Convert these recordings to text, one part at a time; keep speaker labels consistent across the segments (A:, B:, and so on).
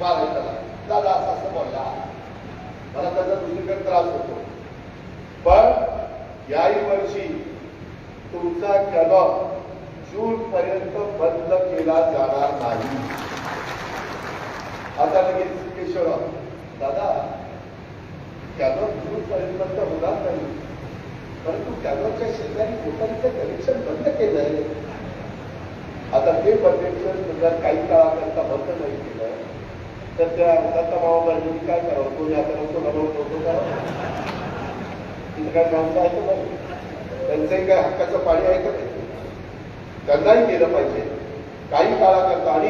A: मारायचा दादा असं असं बोलला. मला त्याचा दुसरीकडे त्रास होतो. पण याही वर्षी तुमचा कॅलॉग जून पर्यंत बंद केला जाणार नाही. आता लगेच केशवराव दादा कॅलॉग जून पर्यंत होणार नाही. परंतु कॅलॉगच्या शेजारी लोकांचं कनेक्शन बंद केलंय. आता ते कनेक्शन काही काळाकरता बंद नाही केलंय. तर त्या दत्ता बाबांनी काय करावं? कोणी आता नको नको नको करावं तिथं काय माणसं आहे का नाही त्यांचंही काय हक्काचं पाणी आहे का त्यांनाही केलं पाहिजे. काही काळाकरता आणि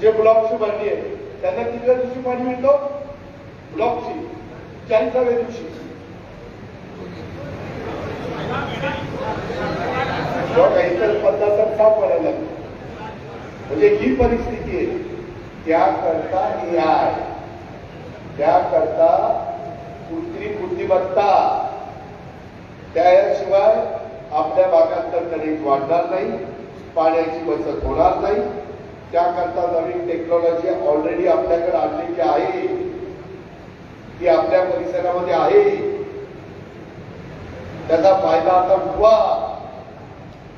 A: जे ब्लॉकची भरली आहे त्यांना कितव्या दिवशी पाणी मिळतो? ब्लॉकची चाळीसाव्या दिवशी. जेव्हा काही तर तर साफ व्हायला लागतो म्हणजे ही परिस्थिती आहे. त्याकरता न्याय. त्या त्याकरता कृत्रिम बुद्धिमत्ता. त्याशिवाय आपल्या भागात तर कधीच वाढणार नाही पाण्याची बचत होणार नाही. त्याकरता नवीन टेक्नॉलॉजी ऑलरेडी आपल्याकडे आणलेली आहे. ती आपल्या परिसरामध्ये आहे. त्याचा फायदा आता व्हा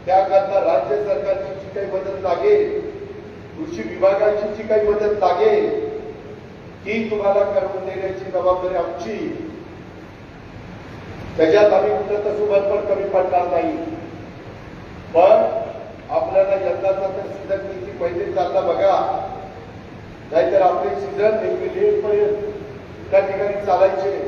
A: त्याकरता राज्य सरकारची जी काही मदत लागेल विभागाची जी काही मदत लागेल ती तुम्हाला करून देण्याची जबाबदारी आमची. त्याच्यात आम्ही कुठं तर पण कमी पडणार नाही. पण आपल्याला यंदाचा तर सीझन किती पहिले चालला बघा. नाहीतर आपले सीझन पर्यंत त्या ठिकाणी चालायचे.